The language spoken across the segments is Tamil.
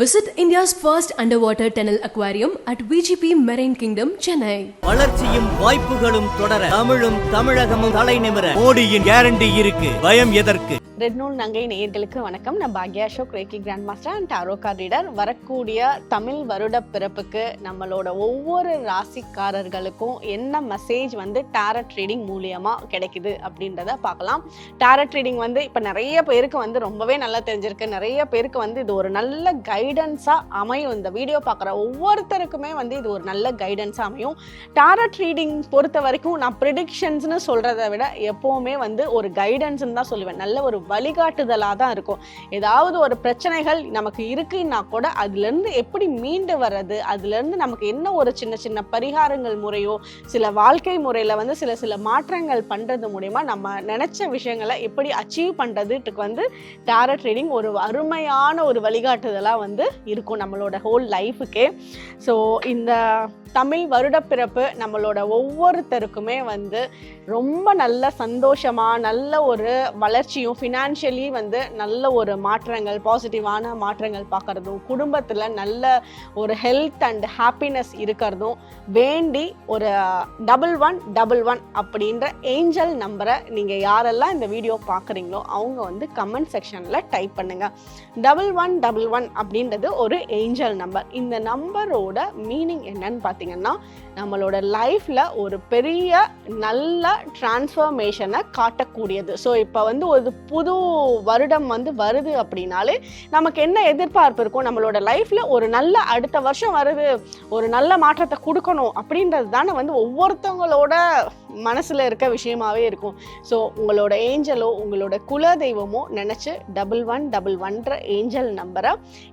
Visit India's first underwater tunnel aquarium at VGP Marine Kingdom, Chennai. வளர்ச்சியும் வாய்ப்புகளும் தொடர தமிழும் தமிழகமும் தலை நிமிர. மோடியின் கேரண்டி இருக்கு. பயம் எதற்கு? ரெட் நூல் நங்கை நேயர்களுக்கு வணக்கம். நான் Bhagya Ashok reiki grand master and tarot card reader வரக்கூடிய தமிழ் வருட பிறப்புக்கு நம்மளோட ஒவ்வொரு ராசிக்காரர்களுக்கும் என்ன மெசேஜ் வந்து டேரட் ட்ரீடிங் மூலியமா கிடைக்குது அப்படின்றத பார்க்கலாம். டேரட் ட்ரீடிங் வந்து இப்போ நிறைய பேருக்கு வந்து ரொம்பவே நல்லா தெரிஞ்சிருக்கு. நிறைய பேருக்கு வந்து இது ஒரு நல்ல கைடன்ஸாக அமையும். இந்த வீடியோ பார்க்குற ஒவ்வொருத்தருக்குமே வந்து இது ஒரு நல்ல கைடன்ஸாக அமையும். டாரட் ரீடிங் பொறுத்த வரைக்கும் நான் ப்ரிடிக்ஷன்ஸ்னு சொல்கிறத விட எப்போவுமே வந்து ஒரு கைடன்ஸ்னு தான் சொல்லுவேன். நல்ல ஒரு வழிகாட்டுதலாக தான் இருக்கும். ஏதாவது ஒரு பிரச்சனைகள் நமக்கு இருக்குன்னா கூட அதுலேருந்து எப்படி மீண்டு வர்றது அதுலேருந்து நமக்கு என்ன ஒரு சின்ன சின்ன பரிகாரங்கள் முறையோ சில வாழ்க்கை முறையில் வந்து சில சில மாற்றங்கள் பண்ணுறது மூலயமா நம்ம நினச்ச விஷயங்களை எப்படி அச்சீவ் பண்ணுறதுக்கு வந்து டேரட் ரீடிங் ஒரு அருமையான ஒரு வழிகாட்டுதலாக வந்து வந்து இருக்கும் நம்மளோட ஹோல் லைஃபுக்கே ஸோ இந்த தமிழ் வருடப்பிறப்பு நம்மளோட ஒவ்வொருத்தருக்குமே வந்து ரொம்ப நல்ல சந்தோஷமாக நல்ல ஒரு வளர்ச்சியும் ஃபினான்ஷியலி வந்து நல்ல ஒரு மாற்றங்கள் பாசிட்டிவான மாற்றங்கள் பார்க்குறதும் குடும்பத்தில் நல்ல ஒரு ஹெல்த் அண்ட் ஹாப்பினஸ் இருக்கிறதும் வேண்டி ஒரு டபுள் ஒன் டபுள் ஒன் அப்படின்ற ஏஞ்சல் நம்பரை நீங்கள் யாரெல்லாம் இந்த வீடியோ பார்க்குறீங்களோ அவங்க வந்து கமெண்ட் செக்ஷனில் டைப் பண்ணுங்கள் டபுள் ஒன் டபுள் ஒன் அப்படின்றது ஒரு ஏஞ்சல் நம்பர் இந்த நம்பரோட மீனிங் என்னன்னு பார்த்தீங்கன்னா பார்த்தீங்கன்னா நம்மளோட லைஃப்பில் ஒரு பெரிய நல்ல டிரான்ஸ்ஃபர்மேஷனை காட்டக்கூடியது. ஸோ இப்போ வந்து ஒரு புது வருடம் வந்து வருது அப்படின்னாலே நமக்கு என்ன எதிர்பார்ப்பு இருக்கும் நம்மளோட லைஃப்பில் ஒரு நல்ல அடுத்த வருஷம் வருது ஒரு நல்ல மாற்றத்தை கொடுக்கணும் அப்படின்றது தானே வந்து ஒவ்வொருத்தவங்களோட மனசில் இருக்க விஷயமாகவே இருக்கும். ஸோ உங்களோட ஏஞ்சலோ உங்களோட குல தெய்வமோ நினச்சி டபுள் ஒன் டபுள் ஒன்ற ஏஞ்சல் நம்பரை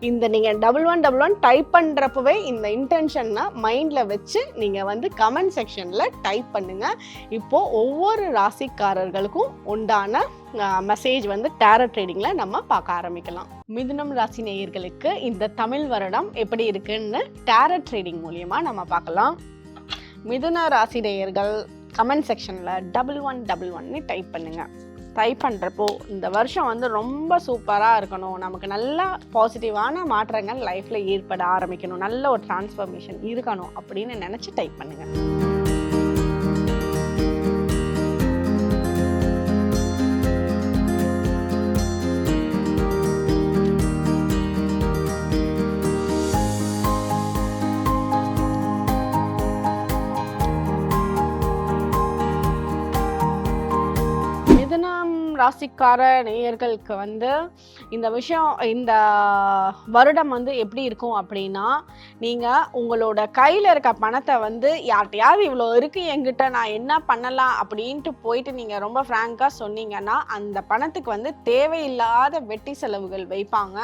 இந்த நீங்கள் double one double one type பண்ணுறப்பவே இந்த இன்டென்ஷன்னா மைண்டில் வச்சு நீங்கள் வந்து கமெண்ட் செக்ஷனில் டைப் பண்ணுங்கள் இப்போது ஒவ்வொரு ராசிக்காரர்களுக்கும் உண்டான மெசேஜ் வந்து டேரட் ட்ரேடிங்கில் நம்ம பார்க்க ஆரம்பிக்கலாம். மிதுனம் ராசி நேயர்களுக்கு இந்த தமிழ் வருடம் எப்படி இருக்குன்னு டேரட் ட்ரேடிங் மூலியமாக நம்ம பார்க்கலாம். மிதுன ராசி நேயர்கள் கமெண்ட் செக்ஷனில் டபுள் ஒன் டபுள் ஒன்னு டைப் பண்ணுங்கள் டைப் பண்ணுறப்போ இந்த வருஷம் வந்து ரொம்ப சூப்பராக இருக்கணும். நமக்கு நல்லா பாசிட்டிவான மாற்றங்கள் லைஃப்பில் ஏற்பட ஆரம்பிக்கணும். நல்ல ஒரு டிரான்ஸ்ஃபர்மேஷன் இருக்கணும் அப்படின்னு நினச்சி டைப் பண்ணுங்கள் ராசிக்கார நேயர்களுக்கு வந்து இந்த விஷயம் இந்த வருடம் வந்து எப்படி இருக்கும் அப்படின்னா நீங்கள் உங்களோட கையில் இருக்க பணத்தை வந்து யார்கிட்டையாவது இவ்வளோ இருக்குது என்கிட்ட நான் என்ன பண்ணலாம் அப்படின்ட்டு போயிட்டு நீங்கள் ரொம்ப ஃப்ராங்காக சொன்னீங்கன்னா அந்த பணத்துக்கு வந்து தேவையில்லாத வெட்டி செலவுகள் வைப்பாங்க.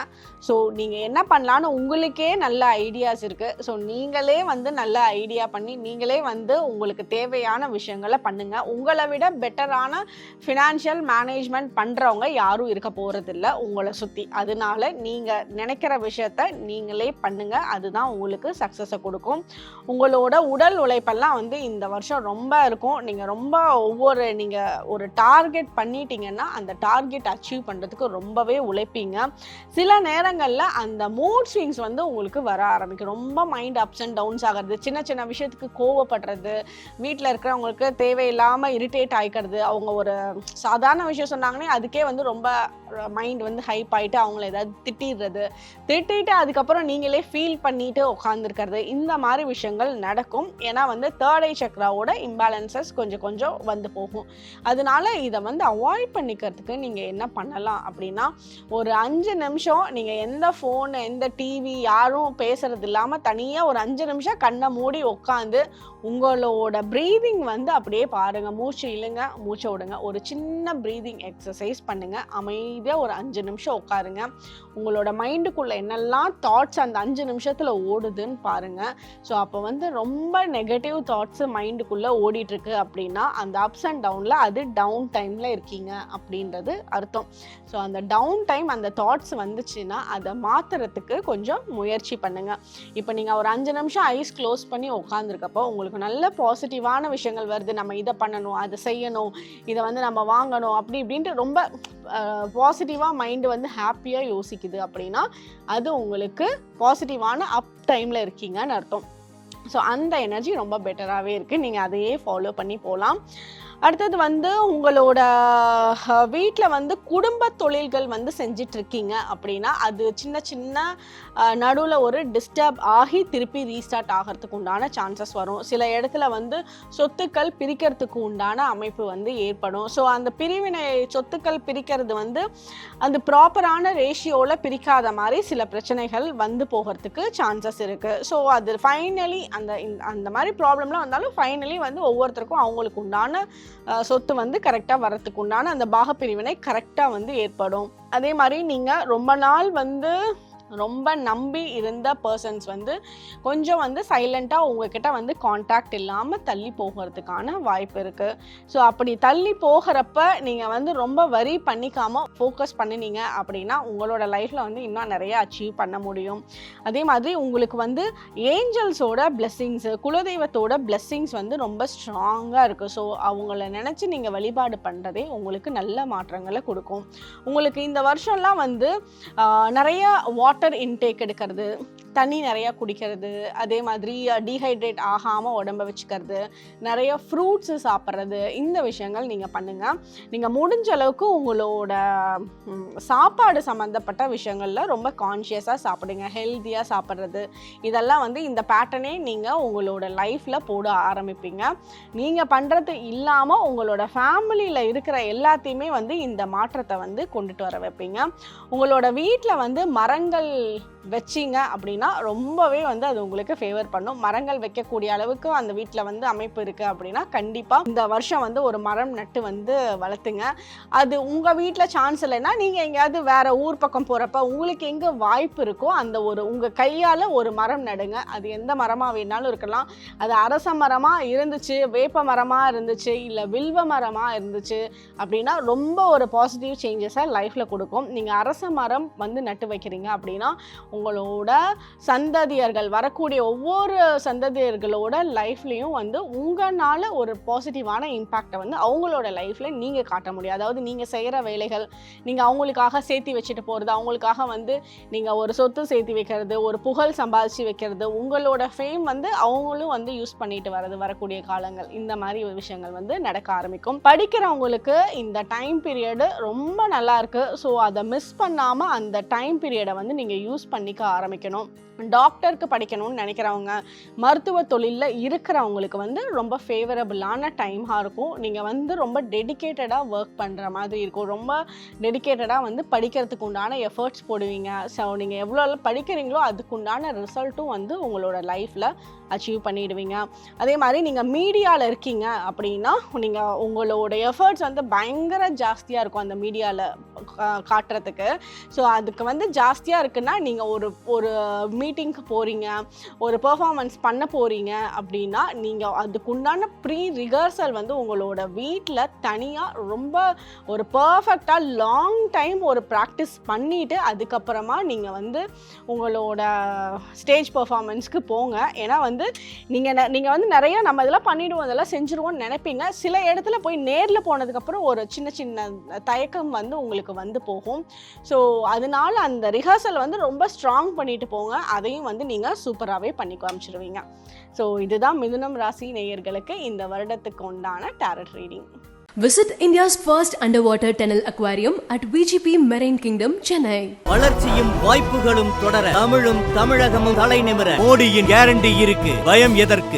ஸோ நீங்கள் என்ன பண்ணலான்னு உங்களுக்கே நல்ல ஐடியாஸ் இருக்குது ஸோ நீங்களே வந்து நல்ல ஐடியா பண்ணி நீங்களே வந்து உங்களுக்கு தேவையான விஷயங்களை பண்ணுங்கள் உங்களை விட பெட்டரான ஃபினான்ஷியல் மேனேஜ்மெண்ட் பண்ணுறவங்க யாரும் இருக்க போகிறதில்ல உங்களை சுற்றி அதனால நீங்கள் நினைக்கிற விஷயத்த நீங்களே பண்ணுங்கள் அதுதான் உங்களுக்கு சக்ஸஸை கொடுக்கும். உங்களோட உடல் உழைப்பெல்லாம் வந்து இந்த வருஷம் ரொம்ப இருக்கும். நீங்கள் ரொம்ப ஒவ்வொரு நீங்கள் ஒரு டார்கெட் பண்ணிட்டீங்கன்னா அந்த டார்கெட் அச்சீவ் பண்ணுறதுக்கு ரொம்பவே உழைப்பீங்க. சில நேரங்களில் அந்த மூட் ஸ்விங்ஸ் வந்து உங்களுக்கு வர ஆரம்பிக்கும். ரொம்ப மைண்ட் அப்ஸ் அண்ட் டவுன்ஸ் ஆகிறது சின்ன சின்ன விஷயத்துக்கு கோவப்படுறது வீட்டில் இருக்கிறவங்களுக்கு தேவையில்லாமல் இரிட்டேட் ஆகிக்கிறது அவங்க ஒரு சாதாரண விஷயம் சொன்னாங்கன்னா அதுக்கே வந்து ரொம்ப மைண்ட் வந்து ஹை ஹைப் ஆகிட்டு அவங்கள ஏதாவது திட்டிடுறது. திட்டிட்டு அதுக்கப்புறம் நீங்களே ஃபீல் பண்ணிட்டு உட்காந்துருக்கிறது இந்த மாதிரி விஷயங்கள் நடக்கும். ஏன்னா வந்து தேர்ட் ஐ சக்ராவோட இம்பேலன்சஸ் கொஞ்சம் கொஞ்சம் வந்து போகும். அதனால இதை வந்து அவாய்ட் பண்ணிக்கிறதுக்கு நீங்கள் என்ன பண்ணலாம் அப்படின்னா ஒரு அஞ்சு நிமிஷம் நீங்கள் எந்த ஃபோன் எந்த டிவி யாரும் பேசுறது இல்லாமல் தனியாக ஒரு அஞ்சு நிமிஷம் கண்ணை மூடி உட்காந்து உங்களோட ப்ரீதிங் வந்து அப்படியே பாருங்க. மூச்சு இழுங்க மூச்சை விடுங்க. ஒரு சின்ன ப்ரீதிங் எக்ஸசைஸ் பண்ணுங்க. அமைதியாக ஒரு அஞ்சு நிமிஷம் உட்காருங்க. உங்களோட மைண்டுக்குள்ள என்னெல்லாம் தாட்ஸ் அந்த அஞ்சு நிமிஷத்தில் ஓடுதுன்னு பாருங்க. ஸோ அப்போ வந்து ரொம்ப நெகட்டிவ் தாட்ஸு மைண்டுக்குள்ளே ஓடிட்டுருக்கு அப்படின்னா அந்த அப்ஸ் அண்ட் டவுனில் அது டவுன் டைமில் இருக்கீங்க அப்படின்றது அர்த்தம். ஸோ அந்த டவுன் டைம் அந்த தாட்ஸ் வந்துச்சுன்னா அதை மாற்றுறதுக்கு கொஞ்சம் முயற்சி பண்ணுங்கள் இப்போ நீங்கள் ஒரு அஞ்சு நிமிஷம் ஐஸ் க்ளோஸ் பண்ணி உட்காந்துருக்கப்போ உங்களுக்கு நல்ல பாசிட்டிவான விஷயங்கள் வருது. நம்ம இதை பண்ணணும் அதை செய்யணும் இதை வந்து நம்ம வாங்கணும் அப்படி இப்படின்ட்டு ரொம்ப பாசிட்டிவாக மைண்டு வந்து ஹாப்பியாக யோசிக்குது அப்படின்னா அது உங்களுக்கு பாசிட்டிவான அப் டைமில் இருக்கீங்கன்னு அர்த்தம். ஸோ அந்த எனர்ஜி ரொம்ப பெட்டராகவே இருக்குது நீங்கள் அதையே ஃபாலோ பண்ணி போகலாம் அடுத்தது வந்து உங்களோட வீட்டில் வந்து குடும்ப தொழில்கள் வந்து செஞ்சிட்டு இருக்கீங்க அப்படின்னா அது சின்ன சின்ன நடுவில் ஒரு டிஸ்டர்ப் ஆகி திருப்பி ரீஸ்டார்ட் ஆகிறதுக்கு உண்டான சான்சஸ் வரும். சில இடத்துல வந்து சொத்துக்கள் பிரிக்கிறதுக்கு உண்டான அமைப்பு வந்து ஏற்படும். ஸோ அந்த பிரிவினை சொத்துக்கள் பிரிக்கிறது வந்து அந்த ப்ராப்பரான ரேஷியோவில் பிரிக்காத மாதிரி சில பிரச்சனைகள் வந்து போகிறதுக்கு சான்சஸ் இருக்குது ஸோ அது ஃபைனலி அந்த இந்த- அந்த மாதிரி ப்ராப்ளம்லாம் வந்தாலும் ஃபைனலி வந்து ஒவ்வொருத்தருக்கும் அவங்களுக்கு உண்டான சொத்து வந்து கரெக்டாக வரத்துக்கு உண்டான அந்த பாகப்பிரிவினை கரெக்டாக வந்து ஏற்படும். அதே மாதிரி நீங்கள் ரொம்ப நாள் வந்து ரொம்ப நம்பி இருந்த பர்சன்ஸ் வந்து கொஞ்சம் வந்து சைலண்ட்டாக உங்ககிட்ட வந்து காண்டாக்ட் இல்லாமல் தள்ளி போகிறதுக்கான வாய்ப்பு இருக்குது ஸோ அப்படி தள்ளி போகிறப்ப நீங்கள் வந்து ரொம்ப வரி பண்ணிக்காமல் ஃபோக்கஸ் பண்ணினீங்க அப்படின்னா உங்களோட லைஃப்பில் வந்து இன்னும் நிறைய அச்சீவ் பண்ண முடியும். அதே மாதிரி உங்களுக்கு வந்து ஏஞ்சல்ஸோட பிளெஸ்ஸிங்ஸு குலதெய்வத்தோட பிளெஸ்ஸிங்ஸ் வந்து ரொம்ப ஸ்ட்ராங்காக இருக்குது ஸோ அவங்கள நினச்சி நீங்கள் வழிபாடு பண்ணுறதே உங்களுக்கு நல்ல மாற்றங்களை கொடுக்கும். உங்களுக்கு இந்த வருஷம்லாம் வந்து நிறைய வாட் வாட்டர் இன்டேக் எடுக்கிறது. தண்ணி நிறையா குடிக்கிறது அதே மாதிரி டீஹைட்ரேட் ஆகாமல் உடம்ப வச்சுக்கிறது நிறைய ஃப்ரூட்ஸு சாப்பிட்றது இந்த விஷயங்கள் நீங்கள் பண்ணுங்கள் நீங்கள் முடிஞ்ச அளவுக்கு உங்களோட சாப்பாடு சம்மந்தப்பட்ட விஷயங்களில் ரொம்ப கான்ஷியஸாக சாப்பிடுங்க. ஹெல்த்தியாக சாப்பிட்றது. இதெல்லாம் வந்து இந்த பேட்டர்னே நீங்கள் உங்களோட லைஃப்பில் போட ஆரம்பிப்பீங்க. நீங்கள் பண்ணுறது இல்லாமல் உங்களோட ஃபேமிலியில் இருக்கிற எல்லாத்தையுமே வந்து இந்த மாற்றத்தை வந்து கொண்டுட்டு வர வைப்பீங்க. உங்களோட வீட்டில் வந்து மரங்கள் வச்சிங்க அப்படின்னா ரொம்பவே வந்து அது உங்களுக்கு ஃபேவர் பண்ணும். மரங்கள் வைக்கக்கூடிய அளவுக்கு அந்த வீட்டில் வந்து அமைப்பு இருக்குது அப்படின்னா கண்டிப்பாக இந்த வருஷம் வந்து ஒரு மரம் நட்டு வந்து வளர்த்துங்க. அது உங்கள் வீட்டில் சான்ஸ் இல்லைன்னா நீங்கள் எங்கேயாவது வேறு ஊர் பக்கம் போகிறப்ப உங்களுக்கு எங்கே வாய்ப்பு இருக்கோ அந்த ஒரு உங்கள் கையால் ஒரு மரம் நடுங்க. அது எந்த மரமாக வேணாலும் இருக்கலாம். அது அரச மரமாக இருந்துச்சு வேப்ப மரமாக இருந்துச்சு இல்லை வில்வ மரமாக இருந்துச்சு அப்படின்னா ரொம்ப ஒரு பாசிட்டிவ் சேஞ்சஸை லைஃப்பில் கொடுக்கும். நீங்கள் அரச மரம் வந்து நட்டு வைக்கிறீங்க அப்படின்னா உங்களோட சந்ததியர்கள் வரக்கூடிய ஒவ்வொரு சந்ததியர்களோட லைஃப்லேயும் வந்து உங்களால் ஒரு பாசிட்டிவான இம்பேக்டை வந்து அவங்களோட லைஃப்பில் நீங்கள் காட்ட முடியும். அதாவது நீங்கள் செய்கிற வேலைகள் நீங்கள் அவங்களுக்காக சேர்த்து வச்சுட்டு போகிறது அவங்களுக்காக வந்து நீங்கள் ஒரு சொத்து சேர்த்து வைக்கிறது ஒரு புகழ் சம்பாதிச்சு வைக்கிறது உங்களோட ஃபேம் வந்து அவங்களும் வந்து யூஸ் பண்ணிட்டு வர்றது வரக்கூடிய காலங்கள். இந்த மாதிரி ஒரு விஷயங்கள் வந்து நடக்க ஆரம்பிக்கும். படிக்கிறவங்களுக்கு இந்த டைம் பீரியடு ரொம்ப நல்லா இருக்கு. ஸோ அதை மிஸ் பண்ணாமல் அந்த டைம் பீரியடை வந்து நீங்கள் யூஸ் பண்ணி பண்ணிக்க ஆரம்பிக்கணும். டாக்டருக்கு படிக்கணும்னு நினைக்கிறவங்க மருத்துவ தொழிலில் இருக்கிறவங்களுக்கு வந்து ரொம்ப ஃபேவரபுளான டைமாக இருக்கும். நீங்கள் வந்து ரொம்ப டெடிகேட்டடாக ஒர்க் பண்ணுற மாதிரி இருக்கும். ரொம்ப டெடிகேட்டடாக வந்து படிக்கிறதுக்கு உண்டான எஃபர்ட்ஸ் போடுவீங்க. ஸோ நீங்கள் எவ்வளோ படிக்கிறீங்களோ அதுக்குண்டான ரிசல்ட்டும் வந்து உங்களோட லைஃப்பில் அச்சீவ் பண்ணிடுவீங்க. அதே மாதிரி நீங்கள் மீடியாவில் இருக்கீங்க அப்படின்னா நீங்கள் உங்களோட எஃபர்ட்ஸ் வந்து பயங்கர ஜாஸ்தியாக இருக்கும் அந்த மீடியாவில் காட்டுறதுக்கு. ஸோ அதுக்கு வந்து ஜாஸ்தியாக இருக்குன்னா நீங்கள் ஒரு ஒரு மீட்டிங்க்கு போகிறீங்க ஒரு பர்ஃபார்மன்ஸ் பண்ண போகிறீங்க அப்படின்னா நீங்கள் அதுக்குண்டான ப்ரீ ரிஹர்சல் வந்து உங்களோட வீட்டில் தனியாக ரொம்ப ஒரு பர்ஃபெக்டாக லாங் டைம் ஒரு ப்ராக்டிஸ் பண்ணிவிட்டு அதுக்கப்புறமா நீங்கள் வந்து உங்களோட ஸ்டேஜ் பர்ஃபார்மன்ஸ்க்கு போங்க. ஏன்னா வந்து நீங்கள் நீங்கள் வந்து நிறையா நம்ம இதெல்லாம் பண்ணிவிடுவோம் இதெல்லாம் செஞ்சுருவோம்னு நினைப்பீங்க. சில இடத்துல போய் நேரில் போனதுக்கப்புறம் ஒரு சின்ன சின்ன தயக்கம் வந்து உங்களுக்கு வந்து போகும். ஸோ அதனால அந்த ரிஹர்சல் வந்து ரொம்ப ஸ்ட்ராங் பண்ணிட்டு போங்க. அதையும் வந்து நீங்கள் சூப்பராகவே பண்ணி காமிச்சிருவீங்க ஸோ இதுதான் மிதுனம் ராசி நேயர்களுக்கு இந்த வருடத்துக்கு உண்டான tarot reading Visit India's first underwater tunnel aquarium at VGP Marine Kingdom, Chennai. வளர்ச்சியும் வாய்ப்புகளும் தொடர தமிழும் தமிழகமும் தலை நிமிர. மோடியின் கேரண்டி இருக்கு. பயம் எதற்கு?